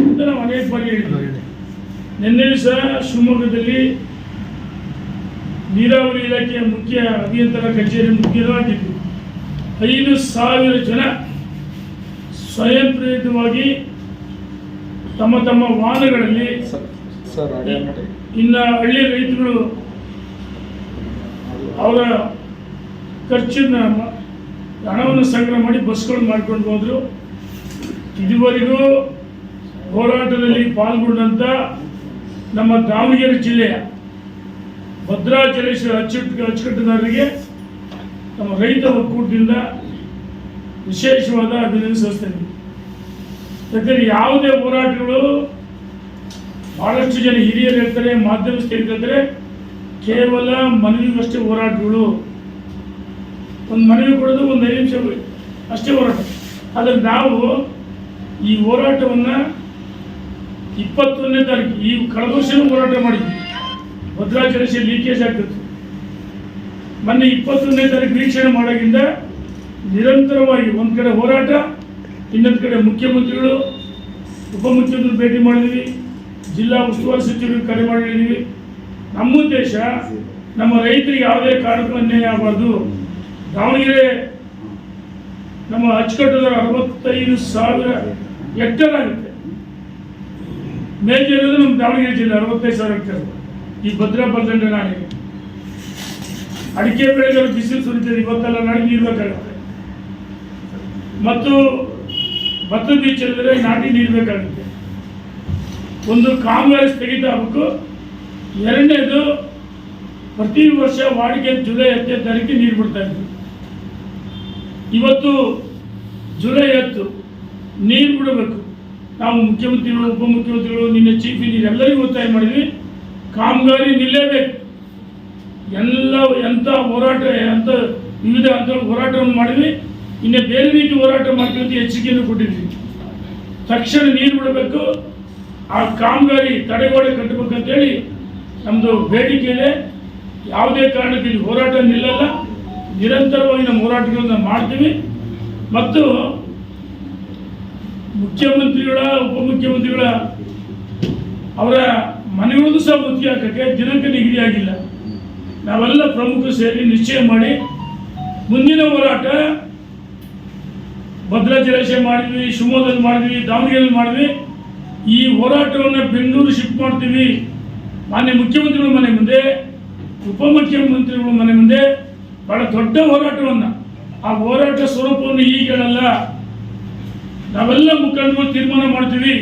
ಅಂತ ನಾವು ಅನೇಕ ಬಾರಿ ಹೇಳಿದ್ವಿ. ನಿನ್ನೆ ಸಹ ಶಿವಮೊಗ್ಗದಲ್ಲಿ ನೀರಾವರಿ ಇಲಾಖೆಯ ಮುಖ್ಯ ಅಭಿಯಂತರ ಕಚೇರಿ ಮುಖ್ಯರಾಗಿದ್ದು ಐದು ಸಾವಿರ ಜನ ಸ್ವಯಂ ಪ್ರೇರಿತವಾಗಿ ತಮ್ಮ ತಮ್ಮ ವಾಹನಗಳಲ್ಲಿ ಇನ್ನು ಹಳ್ಳಿಯ ರೈತರು ಅವರ ಖರ್ಚನ್ನ ಹಣವನ್ನು ಸಂಗ್ರಹ ಮಾಡಿ ಬಸ್ಗಳು ಮಾಡ್ಕೊಂಡು ಹೋದರು. ಇದುವರೆಗೂ ಹೋರಾಟದಲ್ಲಿ ಪಾಲ್ಗೊಂಡಂಥ ನಮ್ಮ ದಾವಣಗೆರೆ ಜಿಲ್ಲೆಯ ಭದ್ರಾಚಲೇಶ್ವರ ಅಚ್ಚುಕ ಅಚ್ಚುಕಟ್ಟುದಾರರಿಗೆ ನಮ್ಮ ರೈತ ಒಕ್ಕೂಟದಿಂದ ವಿಶೇಷವಾದ ಅಭಿನಂದನೆ ಸಲ್ಲಿಸ್ತೇನೆ. ಯಾಕಂದ್ರೆ ಯಾವುದೇ ಹೋರಾಟಗಳು ಬಹಳಷ್ಟು ಜನ ಹಿರಿಯರು ಹೇಳ್ತಾರೆ, ಮಾಧ್ಯಮ ಸ್ನೇಹಿತರೆ ಕೇವಲ ಮನವಿಗಷ್ಟೇ ಹೋರಾಟಗಳು. ಒಂದು ಮನವಿ ಕೊಡೋದು ಒಂದು ಐದು ನಿಮಿಷ ಅಷ್ಟೇ ಹೋರಾಟ. ಆದರೆ ನಾವು ಈ ಹೋರಾಟವನ್ನು ಇಪ್ಪತ್ತೊಂದನೇ ತಾರೀಕು ಈ ಕಳೆದ ವರ್ಷನೂ ಹೋರಾಟ ಮಾಡಿದ್ವಿ. ಭದ್ರಾಚಲೇಶ ಲೀಕೇಜ್ ಆಗ್ತದೆ ಮೊನ್ನೆ ಇಪ್ಪತ್ತೊಂದನೇ ತಾರೀಕು ವೀಕ್ಷಣೆ ಮಾಡೋದ್ರಿಂದ ನಿರಂತರವಾಗಿ ಒಂದು ಕಡೆ ಹೋರಾಟ, ಇನ್ನೊಂದು ಕಡೆ ಮುಖ್ಯಮಂತ್ರಿಗಳು ಉಪಮುಖ್ಯಮಂತ್ರಿ ಭೇಟಿ ಮಾಡಿದ್ವಿ, ಜಿಲ್ಲಾ ಉಸ್ತುವಾರಿ ಸಚಿವರಿಗೆ ಕರೆ ಮಾಡಿದ್ದೀವಿ ನಮ್ಮ ಉದ್ದೇಶ ನಮ್ಮ ರೈತರಿಗೆ ಯಾವುದೇ ಕಾರಣಕ್ಕೂ ಅನ್ಯಾಯ ಆಗಬಾರ್ದು. ದಾವಣಗೆರೆ ನಮ್ಮ ಅಚ್ಚುಕಟ್ಟದ ಅರವತ್ತೈದು ಸಾವಿರ ಹೆಕ್ಟರ್ ಆಗುತ್ತೆ. ಮೇಜರ್ ಇರೋದು ನಮ್ಮ ದಾವಣಗೆರೆ ಜಿಲ್ಲೆ, ಅರವತ್ತೈದು ಸಾವಿರ ಹೆಕ್ಟೇರ್ ಈ ಭದ್ರಾ ಬಲ್ದಂಡೆ ನಾಡಿಗೆ ಅಡಿಕೆ ಬೆಳೆಗಳು ಬಿಸಿಲು ಸುರಿತದೆ, ಇವತ್ತೆಲ್ಲ ನಾಳೆ ನೀರು ಬೇಕಾಗುತ್ತೆ ಮತ್ತು ಭತ್ತ ಇಲ್ಲದ್ರೆ ನಾಟಿ ನೀರು ಬೇಕಾಗುತ್ತೆ. ಒಂದು ಕಾಂಗ್ರೆಸ್ ಸ್ಥಗಿತ ಆಗಬೇಕು ಎರಡನೇದು, ಪ್ರತಿ ವರ್ಷ ವಾಡಿಕೆ ಜುಲೈ ಹತ್ತನೇ ತಾರೀಕು ನೀರು ಬಿಡ್ತಾ ಇದ್ವಿ. ಇವತ್ತು ಜುಲೈ ಹತ್ತು ನೀರು ಬಿಡಬೇಕು. ನಾವು ಮುಖ್ಯಮಂತ್ರಿಗಳು, ಉಪಮುಖ್ಯಮಂತ್ರಿಗಳು, ನಿನ್ನೆ ಚೀಫ್ ಇಂಜಿನಿಯರ್ ಎಲ್ಲರಿಗೂ ಒತ್ತಾಯ ಮಾಡಿದ್ವಿ. ಕಾಮಗಾರಿ ನಿಲ್ಲೇಬೇಕು. ಎಲ್ಲ ಎಂಥ ಹೋರಾಟ ಎಂಥ ವಿವಿಧ ಹಂತಗಳ ಹೋರಾಟವನ್ನು ಮಾಡಿದ್ವಿ. ಇನ್ನೇ ಬೇರೆ ರೀತಿ ಹೋರಾಟ ಮಾಡ್ತೀವಿ ಅಂತ ಎಚ್ಚರಿಕೆಯನ್ನು ಕೊಟ್ಟಿದ್ವಿ. ತಕ್ಷಣ ನೀರು ಬಿಡಬೇಕು. ಆ ಕಾಮಗಾರಿ ತಡೆಗೋಡೆ ಕಟ್ಟಬೇಕಂತೇಳಿ ನಮ್ಮದು ಬೇಡಿಕೆ ಇದೆ. ಯಾವುದೇ ಕಾರಣಕ್ಕೆ ಹೋರಾಟ ನಿಲ್ಲಲ್ಲ. ನಿರಂತರವಾಗಿ ನಮ್ಮ ಹೋರಾಟಗಳನ್ನು ಮಾಡ್ತೀವಿ. ಮತ್ತು ಮುಖ್ಯಮಂತ್ರಿಗಳ, ಉಪಮುಖ್ಯಮಂತ್ರಿಗಳ ಅವರ ಮನೆಗಳದ್ದು ಸಹ ಮುಖ್ಯ ಹಾಕಕ್ಕೆ ದಿನಾಂಕ ನಿಗದಿಯಾಗಿಲ್ಲ ನಾವೆಲ್ಲ ಪ್ರಮುಖರು ಸೇರಿ ನಿಶ್ಚಯ ಮಾಡಿ ಮುಂದಿನ ಹೋರಾಟ ಭದ್ರಾ ಜಲಾಶಯ ಮಾಡಿದ್ವಿ, ಶಿವಮೊಗ್ಗದಲ್ಲಿ ಮಾಡಿದ್ವಿ, ದಾವಣಗೆರೆಯಲ್ಲಿ ಮಾಡಿದ್ವಿ. ಈ ಹೋರಾಟವನ್ನು ಬೆಂಗಳೂರು ಶಿಫ್ಟ್ ಮಾಡ್ತೀವಿ. ಮಾನ್ಯ ಮುಖ್ಯಮಂತ್ರಿಗಳ ಮನೆ ಮುಂದೆ, ಉಪಮುಖ್ಯಮಂತ್ರಿಗಳ ಮನೆ ಮುಂದೆ ಬಹಳ ದೊಡ್ಡ ಹೋರಾಟವನ್ನು. ಆ ಹೋರಾಟ ಸ್ವರೂಪವನ್ನು ಈಗ ಹೇಳಲ್ಲ. ನಾವೆಲ್ಲ ಮುಖಂಡರು ತೀರ್ಮಾನ ಮಾಡ್ತೀವಿ